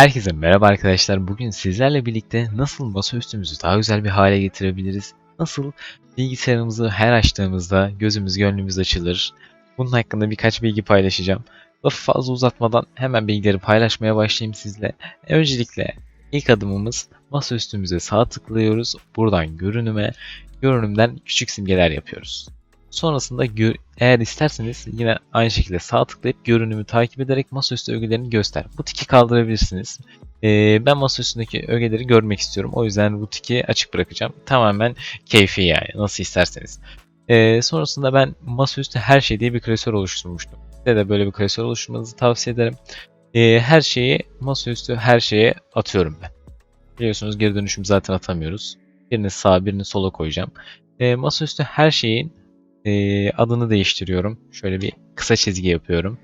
Herkese merhaba arkadaşlar. Bugün sizlerle birlikte nasıl masaüstümüzü daha güzel bir hale getirebiliriz? Nasıl bilgisayarımızı her açtığımızda gözümüz gönlümüz açılır? Bunun hakkında birkaç bilgi paylaşacağım. Lafı fazla uzatmadan hemen bilgileri paylaşmaya başlayayım sizle. Öncelikle ilk adımımız masaüstümüze sağ tıklıyoruz. Buradan görünüme, görünümden küçük simgeler yapıyoruz. Sonrasında eğer isterseniz yine aynı şekilde sağ tıklayıp görünümü takip ederek masaüstü ögelerini göster. Bu tiki kaldırabilirsiniz. Ee, ben masaüstündeki ögeleri görmek istiyorum. O yüzden bu tiki açık bırakacağım. Tamamen keyfi yani nasıl isterseniz. Ee, sonrasında ben masaüstü her şey diye bir klasör oluşturmuştum. Size de böyle bir klasör oluşturmanızı tavsiye ederim. Ee, her şeyi masaüstü her şeye atıyorum ben. Biliyorsunuz geri dönüşüm zaten atamıyoruz. Birini sağa birini sola koyacağım. Ee, masaüstü her şeyin ee, adını değiştiriyorum. Şöyle bir kısa çizgi yapıyorum.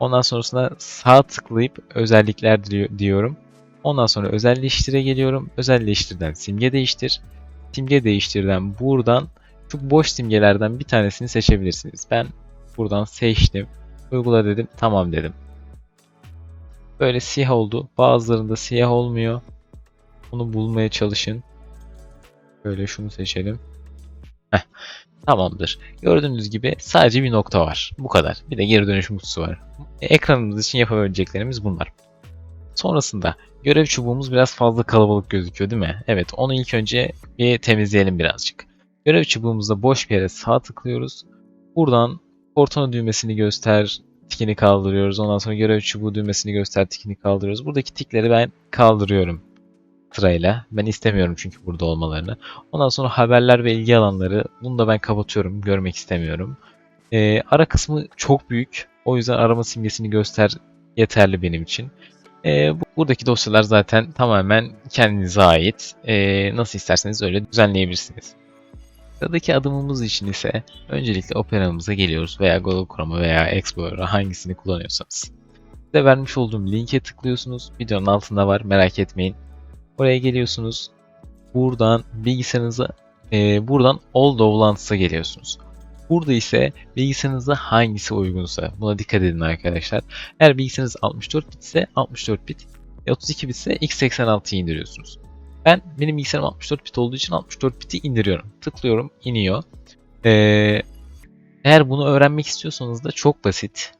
Ondan sonrasında sağ tıklayıp özellikler di- diyorum. Ondan sonra özelleştire geliyorum. Özelleştirden simge değiştir. Simge değiştirden buradan şu boş simgelerden bir tanesini seçebilirsiniz. Ben buradan seçtim. Uygula dedim. Tamam dedim. Böyle siyah oldu. Bazılarında siyah olmuyor. Onu bulmaya çalışın. Böyle şunu seçelim. Heh, tamamdır. Gördüğünüz gibi sadece bir nokta var. Bu kadar. Bir de geri dönüşüm kutusu var. Ekranımız için yapabileceklerimiz bunlar. Sonrasında görev çubuğumuz biraz fazla kalabalık gözüküyor değil mi? Evet onu ilk önce bir temizleyelim birazcık. Görev çubuğumuzda boş bir yere sağ tıklıyoruz. Buradan portona düğmesini göster tikini kaldırıyoruz. Ondan sonra görev çubuğu düğmesini göster tikini kaldırıyoruz. Buradaki tikleri ben kaldırıyorum sırayla. Ben istemiyorum çünkü burada olmalarını. Ondan sonra haberler ve ilgi alanları. Bunu da ben kapatıyorum. Görmek istemiyorum. Ee, ara kısmı çok büyük. O yüzden arama simgesini göster yeterli benim için. Bu- buradaki dosyalar zaten tamamen kendinize ait. Ee, nasıl isterseniz öyle düzenleyebilirsiniz. Sıradaki adımımız için ise öncelikle Opera'mıza geliyoruz veya Google Chrome veya Explorer'a hangisini kullanıyorsanız. Size vermiş olduğum linke tıklıyorsunuz. Videonun altında var merak etmeyin. Oraya geliyorsunuz. Buradan bilgisayarınıza e, buradan All Dovlance'a geliyorsunuz. Burada ise bilgisayarınızda hangisi uygunsa buna dikkat edin arkadaşlar. Eğer bilgisayarınız 64 bit ise 64 bit, e, 32 bit ise x86'yı indiriyorsunuz. Ben benim bilgisayarım 64 bit olduğu için 64 biti indiriyorum. Tıklıyorum, iniyor. Ee, eğer bunu öğrenmek istiyorsanız da çok basit.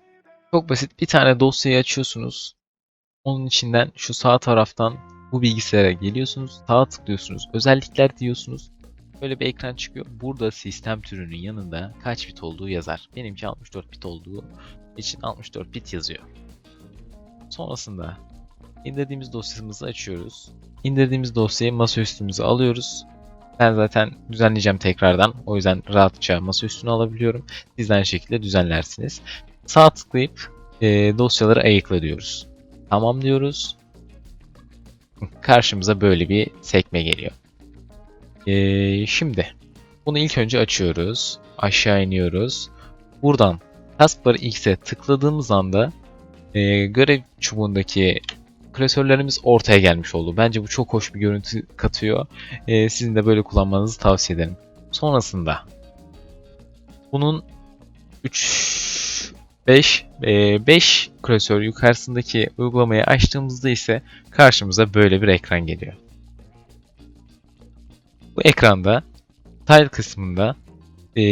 Çok basit. Bir tane dosyayı açıyorsunuz. Onun içinden şu sağ taraftan bu bilgisayara geliyorsunuz. Sağa tıklıyorsunuz. Özellikler diyorsunuz. Böyle bir ekran çıkıyor. Burada sistem türünün yanında kaç bit olduğu yazar. Benimki 64 bit olduğu için 64 bit yazıyor. Sonrasında indirdiğimiz dosyamızı açıyoruz. İndirdiğimiz dosyayı masaüstümüze alıyoruz. Ben zaten düzenleyeceğim tekrardan. O yüzden rahatça masaüstüne alabiliyorum. Siz aynı şekilde düzenlersiniz. Sağ tıklayıp e, dosyaları ayıkla diyoruz. Tamam diyoruz. Karşımıza böyle bir sekme geliyor. E, şimdi bunu ilk önce açıyoruz. Aşağı iniyoruz. Buradan Taskbar X'e tıkladığımız anda e, görev çubuğundaki klasörlerimiz ortaya gelmiş oldu. Bence bu çok hoş bir görüntü katıyor. Ee, sizin de böyle kullanmanızı tavsiye ederim. Sonrasında bunun 3 5 5 klasör yukarısındaki uygulamayı açtığımızda ise karşımıza böyle bir ekran geliyor. Bu ekranda tile kısmında e,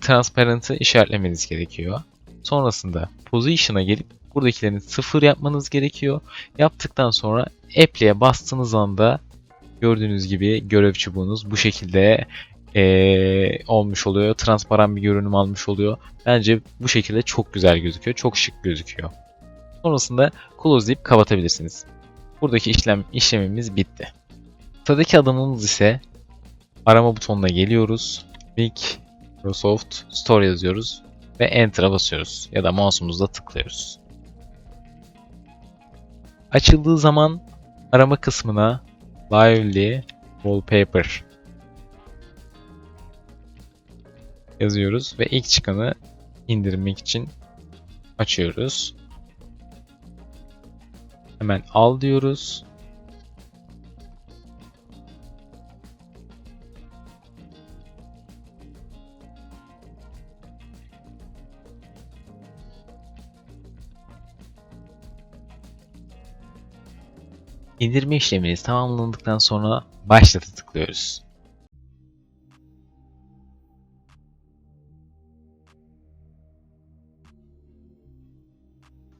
transparent'ı işaretlemeniz gerekiyor. Sonrasında position'a gelip buradakilerini sıfır yapmanız gerekiyor. Yaptıktan sonra Apple'ye bastığınız anda gördüğünüz gibi görev çubuğunuz bu şekilde eee, olmuş oluyor. Transparan bir görünüm almış oluyor. Bence bu şekilde çok güzel gözüküyor. Çok şık gözüküyor. Sonrasında close deyip kapatabilirsiniz. Buradaki işlem işlemimiz bitti. Sıradaki adımımız ise arama butonuna geliyoruz. Microsoft Store yazıyoruz ve Enter'a basıyoruz ya da mouse'umuzla tıklıyoruz. Açıldığı zaman arama kısmına Lively Wallpaper yazıyoruz ve ilk çıkanı indirmek için açıyoruz. Hemen al diyoruz. İndirme işleminiz tamamlandıktan sonra başlatı tıklıyoruz.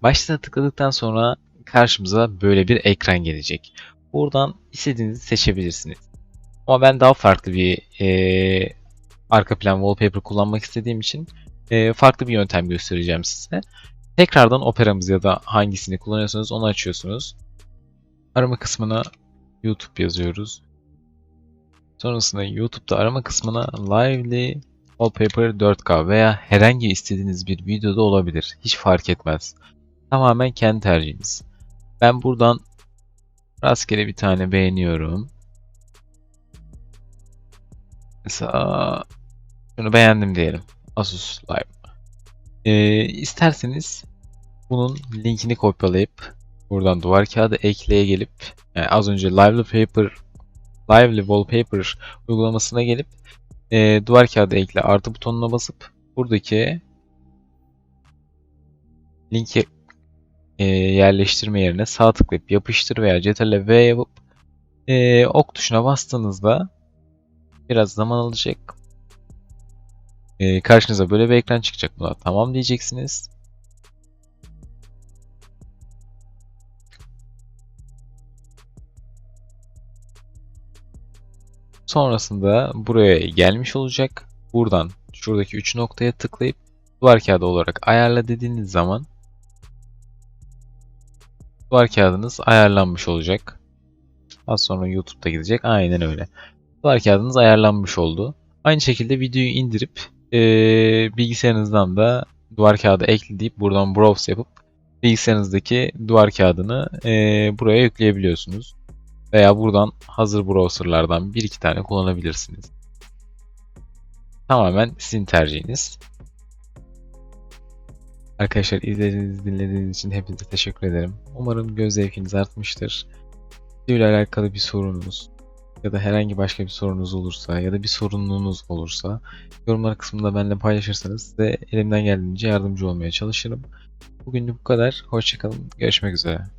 Başlata tıkladıktan sonra karşımıza böyle bir ekran gelecek. Buradan istediğinizi seçebilirsiniz. Ama ben daha farklı bir eee, arka plan wallpaper kullanmak istediğim için eee, farklı bir yöntem göstereceğim size. Tekrardan operamız ya da hangisini kullanıyorsanız onu açıyorsunuz. Arama kısmına YouTube yazıyoruz. Sonrasında YouTube'da arama kısmına Lively Wallpaper 4K veya herhangi istediğiniz bir videoda olabilir. Hiç fark etmez. Tamamen kendi tercihiniz. Ben buradan rastgele bir tane beğeniyorum. Mesela şunu beğendim diyelim. Asus Live. Ee, isterseniz bunun linkini kopyalayıp buradan duvar kağıdı ekleye gelip yani az önce Lively Paper Lively Wallpaper uygulamasına gelip e, duvar kağıdı ekle artı butonuna basıp buradaki linki e, yerleştirme yerine sağ tıklayıp yapıştır veya CTRL V yapıp e, ok tuşuna bastığınızda biraz zaman alacak. E, karşınıza böyle bir ekran çıkacak. Buna tamam diyeceksiniz. Sonrasında buraya gelmiş olacak. Buradan şuradaki 3 noktaya tıklayıp duvar kağıdı olarak ayarla dediğiniz zaman duvar kağıdınız ayarlanmış olacak. Az sonra YouTube'da gidecek. Aynen öyle. Duvar kağıdınız ayarlanmış oldu. Aynı şekilde videoyu indirip eee, bilgisayarınızdan da duvar kağıdı ekle buradan browse yapıp bilgisayarınızdaki duvar kağıdını eee, buraya yükleyebiliyorsunuz. Veya buradan hazır browserlardan bir iki tane kullanabilirsiniz. Tamamen sizin tercihiniz. Arkadaşlar izlediğiniz, dinlediğiniz için hepinize teşekkür ederim. Umarım göz zevkiniz artmıştır. Video alakalı bir sorununuz ya da herhangi başka bir sorunuz olursa ya da bir sorununuz olursa yorumlar kısmında benimle paylaşırsanız size elimden geldiğince yardımcı olmaya çalışırım. Bugünlük bu kadar. Hoşçakalın. Görüşmek üzere.